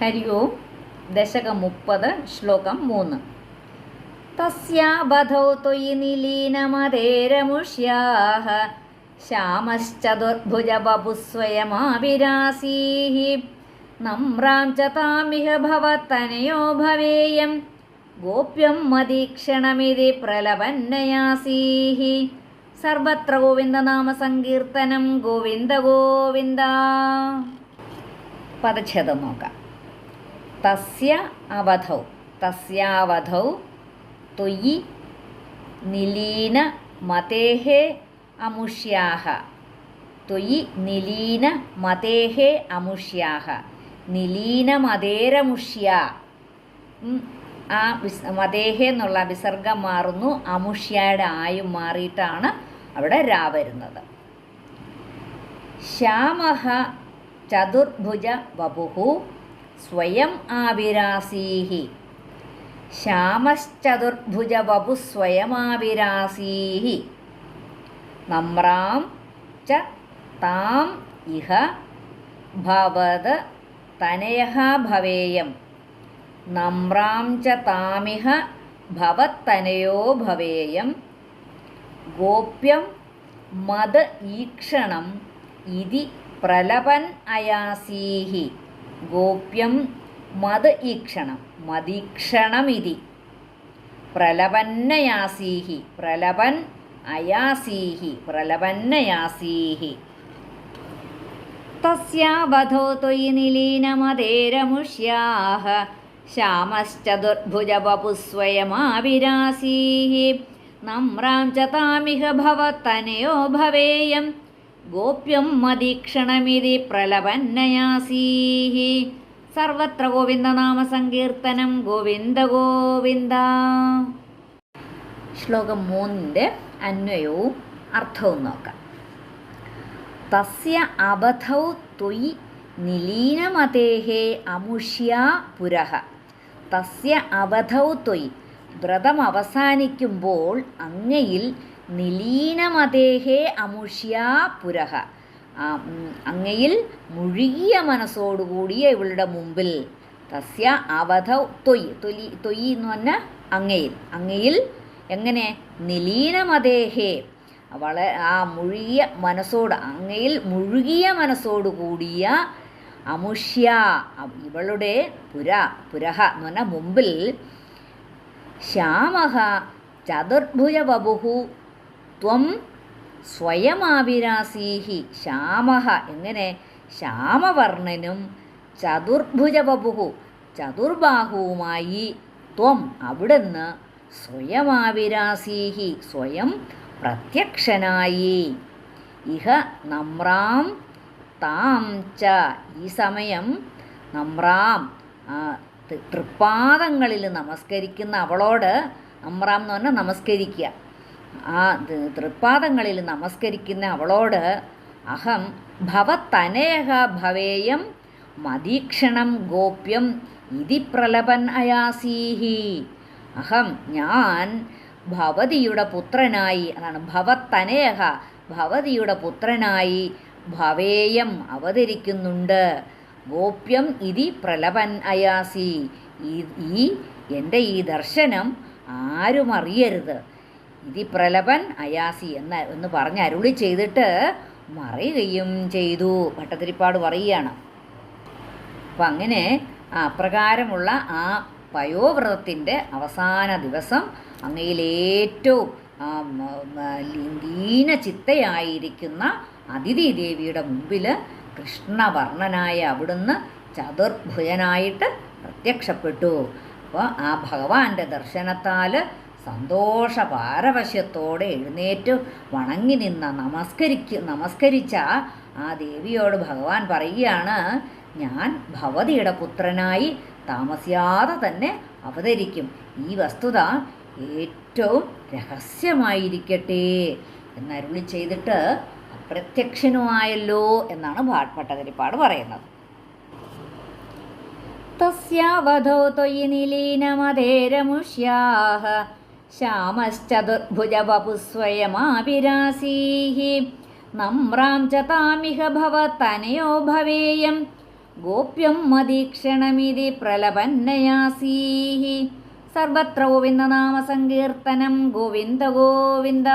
ഹരി ഓം. ദശകം മുപ്പത് ശ്ലോകം മൂന്ന്. തസ്യാബധൗ ത്വയി നമ്രാം ച താമിഹ ഭവത്തനയോ ഭവേയം. ഗോപ്യം മതീക്ഷണമിതി പ്രലപന്നയാസീः സർവത്ര ഗോവിന്ദനാമസങ്കീർത്തനം ഗോവിന്ദ ഗോവിന്ദ. പദച്ഛേദം നോക്കാം. തസ്യ അവധൗ. തസ്യാവധൗ ത്വയി നിലീന മതേഹ അമുഷ്യാഹ. ത്വയി നിലീന മതേഹ അമുഷ്യാഹ. നിലീനമതേരമുഷ്യ മതേരമുഷ്യ. ആ വിസ് മതേഹ എന്നുള്ള വിസർഗം മാറുന്നു. അമുഷ്യയുടെ ആയും മാറിയിട്ടാണ് അവിടെ രാ വരുന്നത്. ശ്യാമഹ ചതുർഭുജ വപുഹു സ്വയം ആവിരാസീഹി. ശ്യാമശ്ചതുർഭുജ വപു സ്വയമാവിരാസീഹി. നമ്രാം ച താം ഇഹ ഭവത് തനയഃ ഭവേയം. നമ്രാം ച താമിഹ ഭവത്തനയോ ഭവേയം. ഗോപ്യം മത് ഈക്ഷണം ഇതി പ്രലപൻ അയാസീഹി. ഗോപ്യം മത് ഈക്ഷണം. മതീക്ഷണമിതി പ്രലപന്നയാസീഹി. പ്രലപൻ അയാസീഹി. പ്രലപന്നയാസീഹി. തസ്യാവധോ ത്വയി നിലീനമതേരമുഷ്യാഹ. ശ്യാമശ്ചതുർഭുജവപുസ്വയമാവിരാസീः നമ്രാം ച താമിഹ ഭവത്തനയോ ഭവേയം. ഗോപ്യം മതീക്ഷണമിതി പ്രലപന്നയാസീ സർവത്ര ഗോവിന്ദനാമസങ്കീർത്തനം ഗോവിന്ദ ഗോവിന്ദ. ശ്ലോകം മൂന്നിന്റെ അന്വയവും അർത്ഥവും നോക്കാം. തസ്യ അബധൗ ത്വയി നിലീനമതേഹേ അമുഷ്യാ പുരഹ. തസ്യ അബധൗ ത്വയി വ്രതം അവസാനിക്കുമ്പോൾ അങ്ങയിൽ നിലീനമതേഹേ അമുഷ്യാ പുരഹ. അങ്ങയിൽ മുഴുകിയ മനസ്സോടുകൂടിയ ഇവളുടെ മുമ്പിൽ തസ്യ അവധ തൊയ് തൊലി തൊയ് എന്ന് പറഞ്ഞാൽ അങ്ങയിൽ. അങ്ങയിൽ എങ്ങനെ? നിലീനമതേഹേ വള ആ മുഴുകിയ മനസ്സോട് അങ്ങയിൽ മുഴുകിയ മനസ്സോടുകൂടിയ അമുഷ്യ ഇവളുടെ പുര പുരഹ എന്ന് പറഞ്ഞാൽ മുമ്പിൽ ശ്യാമഹ ചതുർഭുജ വപുഹു ത്വം സ്വയമാവിരാസീഹി ശ്യാമഹ. എങ്ങനെ? ശ്യാമവർണനും ചതുർഭുജവപുഹു ചതുർബാഹുവുമായി ത്വം അവിടുന്ന് സ്വയമാവിരാസീഹി സ്വയം പ്രത്യക്ഷനായി. ഇഹ നമ്രാം താം ച ഈ സമയം നമ്രാം തൃപ്പാദങ്ങളിൽ നമസ്കരിക്കുന്ന അവളോട് നമ്രാം എന്ന് പറഞ്ഞാൽ നമസ്കരിക്കുക. ആ തൃപ്പാദങ്ങളിൽ നമസ്കരിക്കുന്ന അവളോട് അഹം ഭവത്തനേഹ ഭവേയം മതീക്ഷണം ഗോപ്യം ഇതി പ്രലപൻ അയാസീഹി. അഹം ഞാൻ ഭവതിയുടെ പുത്രനായി അതാണ് ഭവത്തനേഹ ഭവതിയുടെ പുത്രനായി ഭവേയം അവതരിക്കുന്നുണ്ട്. ഗോപ്യം ഇതി പ്രലപൻ അയാസി. ഈ- എന്റെ ഈ ദർശനം ആരും അറിയരുത് ഇതി പ്രലപൻ അയാസി എന്ന് എന്ന് പറഞ്ഞ് അരുളി ചെയ്തിട്ട് മറയുകയും ചെയ്തു. ഭട്ടതിരിപ്പാട് പറയുകയാണ്. അപ്പം അങ്ങനെ അപ്രകാരമുള്ള ആ പയോവ്രതത്തിന്റെ അവസാന ദിവസം അങ്ങയിലേറ്റവും ലീന ചിത്തയായിരിക്കുന്ന അതിഥി ദേവിയുടെ മുമ്പിൽ കൃഷ്ണവർണനായ അവിടുന്ന് ചതുർഭുജനായിട്ട് പ്രത്യക്ഷപ്പെട്ടു. അപ്പോൾ ആ ഭഗവാന്റെ ദർശനത്താൽ സന്തോഷ പാരവശ്യത്തോടെ എഴുന്നേറ്റ് വണങ്ങി നിന്ന നമസ്കരിക്ക നമസ്കരിച്ച ആ ദേവിയോട് ഭഗവാൻ പറയുകയാണ് ഞാൻ ഭവതിയുടെ പുത്രനായി താമസിയാതെ തന്നെ അവതരിക്കും. ഈ വസ്തുത ഏറ്റവും രഹസ്യമായിരിക്കട്ടെ എന്നരുളി ചെയ്തിട്ട് അപ്രത്യക്ഷനുമായല്ലോ എന്നാണ് ഭട്ടതിരിപ്പാട് പറയുന്നത്. തസ്യാവധോ ത്വയി നിലീനമതേരമുഷ്യാः ശ്യാമശ്ചതുർഭുജവപുസ്വയമാവിരാസീः നമ്രാം ച താമിഹ ഭവത്തനയോ ഭവേയം. ഗോപ്യം മതീക്ഷണമിതി പ്രലപന്നയാസീः സർവത്ര ഗോവിന്ദനാമ സങ്കീർത്തനം ഗോവിന്ദ ഗോവിന്ദ.